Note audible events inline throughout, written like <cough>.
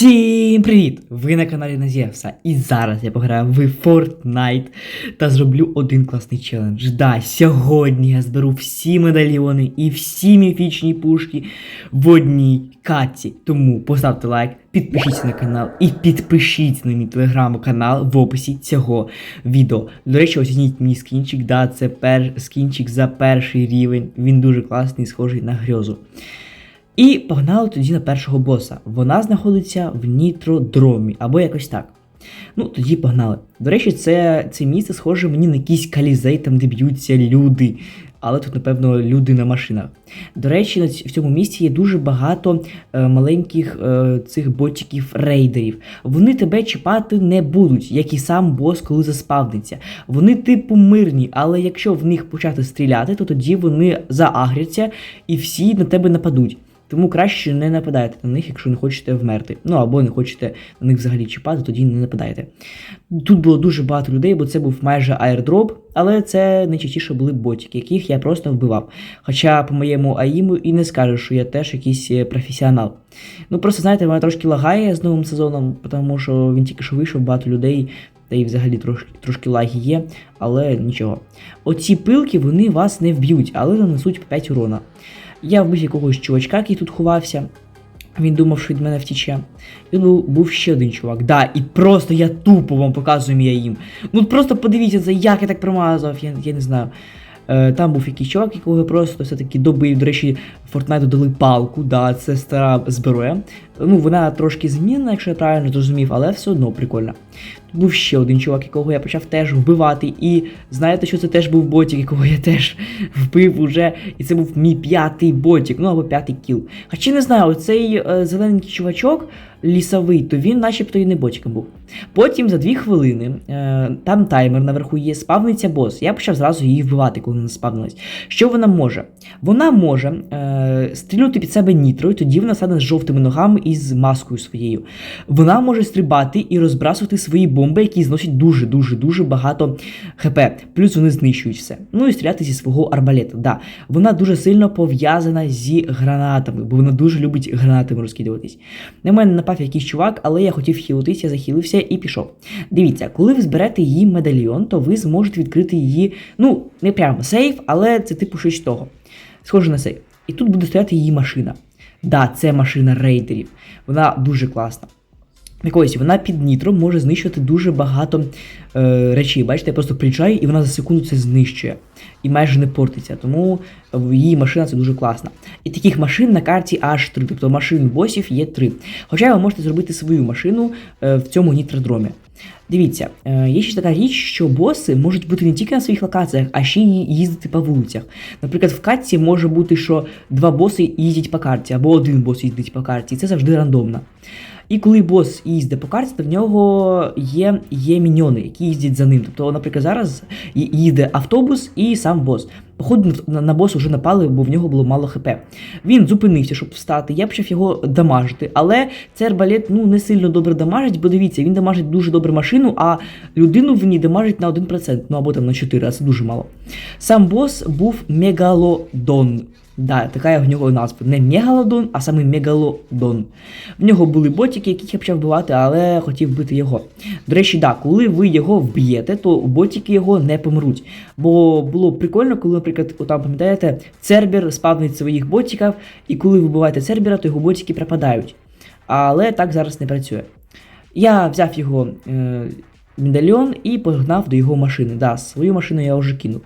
Всім привіт! Ви на каналі Назєвса. І зараз я пограю в Fortnite та зроблю один класний челендж. Да, сьогодні я зберу всі медальйони і всі міфічні пушки в одній катці. Тому поставте лайк, підпишіться на канал і підпишіться на мій телеграм-канал в описі цього відео. До речі, оцініть мій скінчик. Да, це пер... скінчик за перший рівень. Він дуже класний, схожий на грьозу. І погнали тоді на першого боса. Вона знаходиться в нітродромі, або якось так. Ну, тоді погнали. До речі, це, це місце схоже мені на якийсь калізей, там де б'ються люди. Але тут, напевно, люди на машинах. До речі, в цьому місці є дуже багато е, маленьких е, цих ботиків рейдерів. Вони тебе чіпати не будуть, як і сам бос, коли заспавниться. Вони типу мирні, але якщо в них почати стріляти, то тоді вони заагряться і всі на тебе нападуть. Тому краще не нападайте на них, якщо не хочете вмерти. Ну або не хочете на них взагалі чіпати, тоді не нападайте. Тут було дуже багато людей, бо це був майже аірдроп, але це найчастіше були ботики, яких я просто вбивав. Хоча по моєму аїму і не скажу, що я теж якийсь е, професіонал. Ну просто знаєте, вона трошки лагає з новим сезоном, тому що він тільки що вийшов, багато людей. Та й взагалі трошки, трошки лаги є, але нічого. Оці пилки вони вас не вб'ють, але нанесуть 5 урона. Я вбив якогось чувачка, який тут ховався. Він думав, що від мене втіче. І був, був ще один чувак. Да, і просто я тупо вам показую мій їм. Ну просто подивіться, це як я так промазав, я, я не знаю. Е, там був якийсь чувак, якого я просто все-таки добив. До речі, Fortnite додали палку, да, це стара зброя. Ну, вона трошки змінена, якщо я правильно зрозумів, але все одно прикольно. Тут був ще один чувак, якого я почав теж вбивати. І знаєте, що це теж був ботик, якого я теж <laughs> вбив уже. І це був мій п'ятий ботик, ну або п'ятий кіл. Хоча не знаю, оцей е, зелененький чувачок лісовий, то він начебто і не ботиком був. Потім за дві хвилини, е, там таймер наверху є, спавниться бос. Я почав зразу її вбивати, коли вона спавнилась. Що вона може? Вона може е, стрілювати під себе нітро, і тоді вона стане з жовтими ногами і з маскою своєю. Вона може стрибати і розбрасувати свої бомби, які зносять дуже-дуже дуже багато хп. Плюс вони знищують все. Ну і стріляти зі свого арбалета. Да. Вона дуже сильно пов'язана зі гранатами, бо вона дуже любить гранатами розкидуватись. На мене напав якийсь чувак, але я хотів хілитись, захилився і пішов. Дивіться, коли ви зберете її медальйон, то ви зможете відкрити її, ну, не прямо сейф, але це типу щось того. Схоже на сейф. І тут буде стояти її машина. Да, це машина рейдерів. Вона дуже класна. Так ось, вона під нітром може знищувати дуже багато е, речей. Бачите, я просто приїжджаю і вона за секунду це знищує. І майже не портиться. Тому її машина це дуже класна. І таких машин на карті аж три. Тобто машин босів є три. Хоча ви можете зробити свою машину е, в цьому нітродромі. Дивіться, е, є ще така річ, що боси можуть бути не тільки на своїх локаціях, а ще й їздити по вулицях. Наприклад, в катці може бути, що два боси їздять по карті, або один бос їздить по карті, і це завжди рандомно. І коли бос їздить по карті, то в нього є, є міньйони, які їздять за ним. Тобто, наприклад, зараз їде автобус і сам бос. Походу на, бос вже напали, бо в нього було мало хп. Він зупинився, щоб встати. Я почав його дамажити, але цей арбалет ну не сильно добре дамажить, бо дивіться, він дамажить дуже добре машину, а людину в ній дамажить на 1%, ну або там на 4, а це дуже мало. Сам бос був мегалодон. Да, така в нього назва. Не мегалодон, а саме мегалодон. В нього були ботики, яких я почав вбивати, але хотів вбити його. До речі, да, коли ви його вб'єте, то ботики його не помруть. Бо було прикольно, коли, наприклад, там, пам'ятаєте, Цербер спавнить своїх ботиків, і коли ви вбиваєте Цербера, то його ботики пропадають. Але так зараз не працює. Я взяв його е, медальйон і погнав до його машини. Да, свою машину я вже кинув.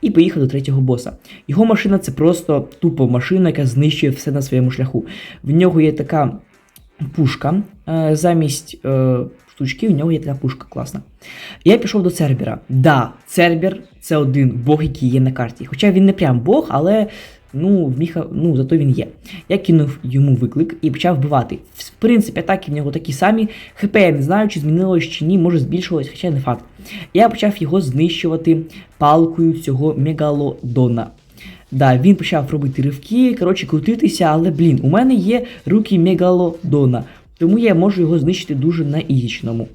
І поїхав до третього боса. Його машина це просто тупо машина, яка знищує все на своєму шляху. В нього є така пушка. е, замість е, штучки, в нього є така пушка класна. Я пішов до Цербера. Да, Цербер це один бог, який є на карті. Хоча він не прям бог, але ну, міха, ну, зато він є. Я кинув йому виклик і почав вбивати. В принципі, атаки в нього такі самі. ХП я не знаю, чи змінилось чи ні, може збільшилось, хоча не факт. Я почав його знищувати палкою цього мегалодона. Да, він почав робити ривки, коротше, крутитися, але блін, у мене є руки мегалодона, тому я можу його знищити дуже на ізічному.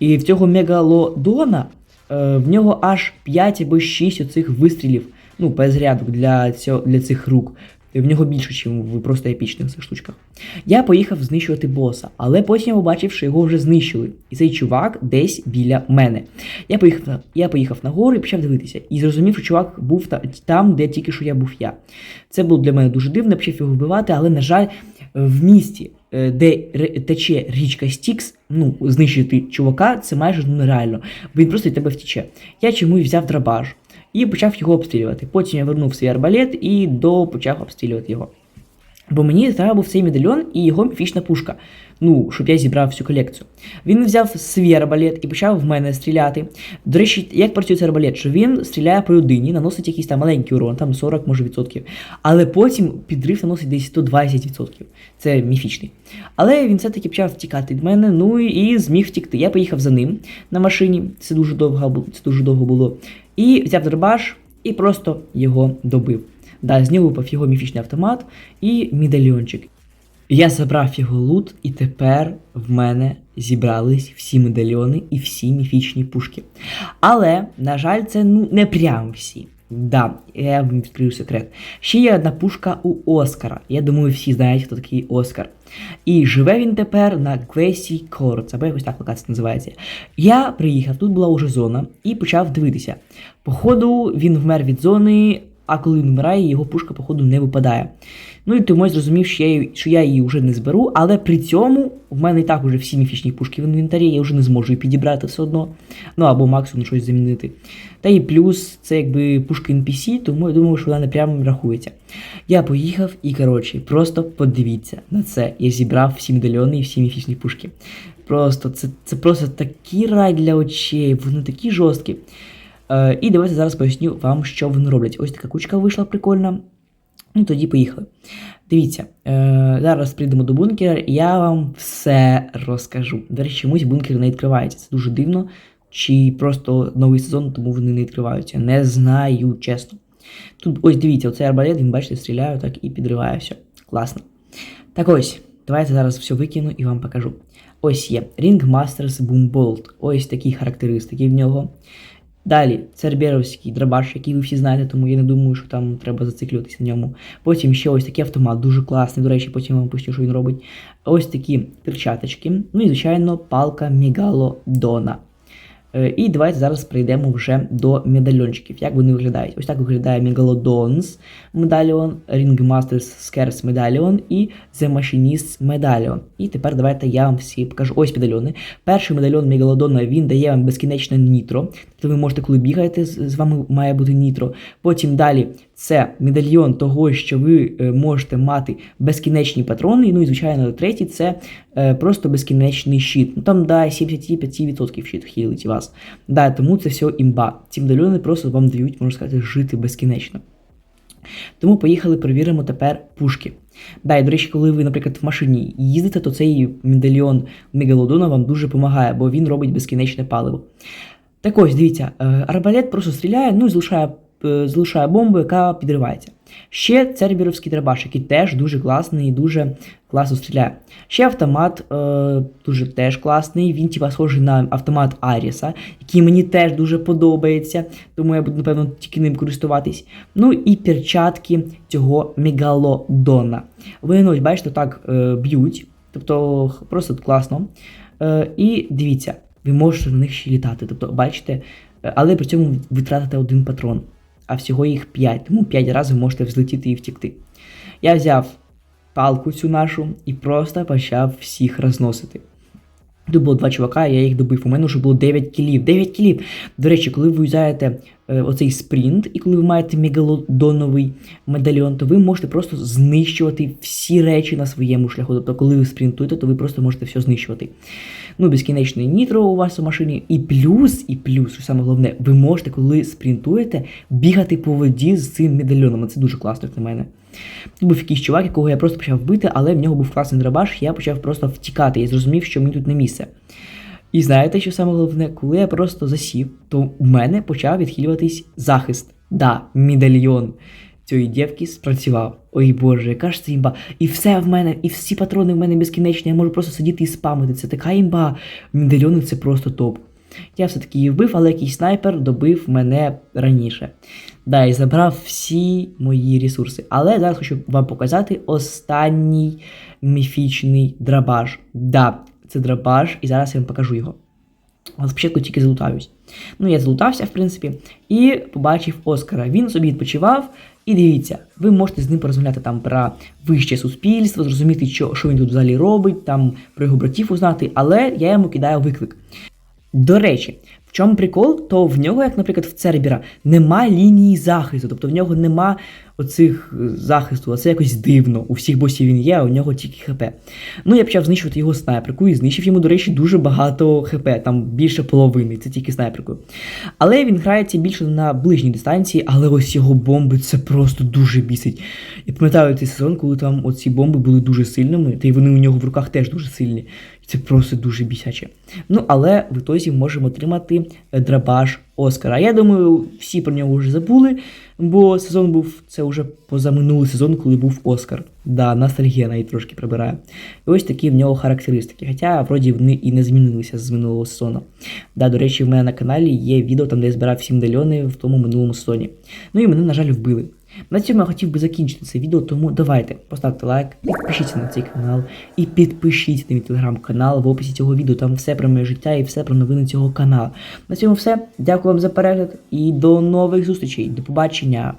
І в цього мегалодона е, в нього аж 5 або 6 оцих вистрілів, ну, без для, цього, для цих рук. в нього більше, ніж в просто епічних цих штучках. Я поїхав знищувати боса, але потім я побачив, що його вже знищили. І цей чувак десь біля мене. Я поїхав я поїхав на гору і почав дивитися. І зрозумів, що чувак був та- там, де тільки що я був я. Це було для мене дуже дивно, почав його вбивати, але, на жаль, в місті, е, де тече річка Стікс, ну, знищити чувака, це майже нереально. Він просто від тебе втіче. Я чомусь взяв драбаж і почав його обстрілювати. Потім я вернув свій арбалет і до почав обстрілювати його. Бо мені треба був цей медальйон і його міфічна пушка. Ну, щоб я зібрав всю колекцію. Він взяв свій арбалет і почав в мене стріляти. До речі, як працює цей арбалет? Що він стріляє по людині, наносить якийсь там маленький урон, там 40 може відсотків. Але потім підрив наносить десь 120 відсотків. Це міфічний. Але він все-таки почав втікати від мене, ну і зміг втікти. Я поїхав за ним на машині. Це дуже довго, це дуже довго було. І взяв дробаш і просто його добив. Да, з нього випав його міфічний автомат і медальйончик. Я забрав його лут, і тепер в мене зібрались всі медальйони і всі міфічні пушки. Але, на жаль, це ну не прям всі. Да, я вам відкрию секрет. Ще є одна пушка у Оскара. Я думаю, всі знають, хто такий Оскар. І живе він тепер на Квесі Корц, або якось так локація називається. Я приїхав, тут була уже зона, і почав дивитися. Походу, він вмер від зони, а коли він вмирає, його пушка, походу, не випадає. Ну і я зрозумів, що я, її- що я її вже не зберу, але при цьому в мене і так уже всі міфічні пушки в інвентарі, я вже не зможу її підібрати все одно. Ну або максимум щось замінити. Та і плюс це якби пушка NPC, тому я думаю, що вона не прямо рахується. Я поїхав і, коротше, просто подивіться на це. Я зібрав всі медальйони і всі міфічні пушки. Просто це, це просто такий рай для очей, вони такі жорсткі. Е, і давайте зараз поясню вам, що вони роблять. Ось така кучка вийшла прикольна. Ну, тоді поїхали. Дивіться, е, зараз прийдемо до бункера, і я вам все розкажу. До речі, чомусь бункери не відкриваються. Це дуже дивно. Чи просто новий сезон, тому вони не відкриваються. Не знаю, чесно. Тут, ось дивіться, оцей арбалет, він, бачите, стріляю так і підриває все. Класно. Так ось, давайте зараз все викину і вам покажу. Ось є Ringmasters Boombolt. Ось такі характеристики в нього. Далі церберовський драбаш, який ви всі знаєте, тому я не думаю, що там треба зациклюватися на ньому. Потім ще ось такий автомат, дуже класний. До речі, потім я вам пустю, що він робить. Ось такі перчаточки. Ну і, звичайно, палка Мігалодона. І давайте зараз прийдемо вже до медальончиків. Як вони виглядають? Ось так виглядає Megalodons медальон, Ringmasters Скерс медальон і The Machinist медальон. І тепер давайте я вам всі покажу. Ось медальони. Перший медальон Мегалодона він дає вам безкінечне нітро. Тобто ви можете, коли бігаєте, з вами має бути нітро. Потім далі це медальйон того, що ви е, можете мати безкінечні патрони. Ну і звичайно, третій це е, просто безкінечний щит. Ну там да, 75% щит хілить вас. Да, тому це все імба. Ці медальйони просто вам дають, можна сказати, жити безкінечно. Тому поїхали, перевіримо тепер пушки. Да, і до речі, коли ви, наприклад, в машині їздите, то цей медальйон Мегалодона вам дуже допомагає, бо він робить безкінечне паливо. Так ось, дивіться, е, арбалет просто стріляє, ну і залишає, залишає бомбу, яка підривається. Ще церберовський драбаш, який теж дуже класний і дуже класно стріляє. Ще автомат е, дуже теж класний. Він типа схожий на автомат Аріса, який мені теж дуже подобається, тому я буду, напевно, тільки ним користуватись. Ну і перчатки цього мегалодона. Вони, ну, бачите, так е, б'ють, тобто просто класно. Е, і дивіться, ви можете на них ще літати. Тобто, бачите, е, але при цьому ви тратите один патрон, а всього їх 5, тому 5 разів можете взлетіти і втікти. Я взяв палку цю нашу і просто почав всіх розносити. Тут було два чувака, я їх добив. У мене вже було 9 кілів. 9 кілів. До речі, коли ви юзаєте е, оцей спринт, і коли ви маєте мегалодоновий медальйон, то ви можете просто знищувати всі речі на своєму шляху. Тобто, коли ви спринтуєте, то ви просто можете все знищувати. Ну, безкінечний нітро у вас у машині. І плюс, і плюс, що саме головне, ви можете, коли спринтуєте, бігати по воді з цим медальйоном. Це дуже класно, як на мене. Тут був якийсь чувак, якого я просто почав бити, але в нього був класний драбаш, я почав просто втікати. Я зрозумів, що мені тут не місце. І знаєте, що саме головне, коли я просто засів, то у мене почав відхилюватись захист. Да, медальйон цієї дівки спрацював. Ой боже, яка ж це імба. І все в мене, і всі патрони в мене безкінечні. Я можу просто сидіти і спамити. Це така імба. Медальйони це просто топ. Я все-таки її вбив, але якийсь снайпер добив мене раніше. Да, і забрав всі мої ресурси. Але зараз хочу вам показати останній міфічний драбаж. Да, це драбаж, і зараз я вам покажу його. Але спочатку тільки залутаюсь. Ну, я залутався, в принципі, і побачив Оскара. Він собі відпочивав. І дивіться, ви можете з ним порозмовляти там про вище суспільство, зрозуміти, що, що він тут взагалі робить, там про його братів узнати, але я йому кидаю виклик. До речі, в чому прикол, то в нього, як, наприклад, в Цербіра, нема лінії захисту, тобто в нього нема оцих е, захисту, а це якось дивно. У всіх босів він є, а у нього тільки ХП. Ну, я почав знищувати його снайперку і знищив йому, до речі, дуже багато ХП, там більше половини, це тільки снайперкою. Але він грається більше на ближній дистанції, але ось його бомби це просто дуже бісить. Я пам'ятаю цей сезон, коли там оці бомби були дуже сильними, та й вони у нього в руках теж дуже сильні. Це просто дуже бісяче. Ну, але в ітозі можемо отримати е, драбаж Оскара. Я думаю, всі про нього вже забули, бо сезон був це вже позаминулий сезон, коли був Оскар. Да, ностальгія навіть трошки прибирає. І ось такі в нього характеристики. Хоча, вроді, вони і не змінилися з минулого сезону. Да, до речі, в мене на каналі є відео, там де я збирав всі медальйони в тому минулому сезоні. Ну і мене, на жаль, вбили. На цьому я хотів би закінчити це відео, тому давайте поставте лайк, підпишіться на цей канал і підпишіться на мій телеграм-канал в описі цього відео. Там все про моє життя і все про новини цього каналу. На цьому все. Дякую вам за перегляд і до нових зустрічей. До побачення.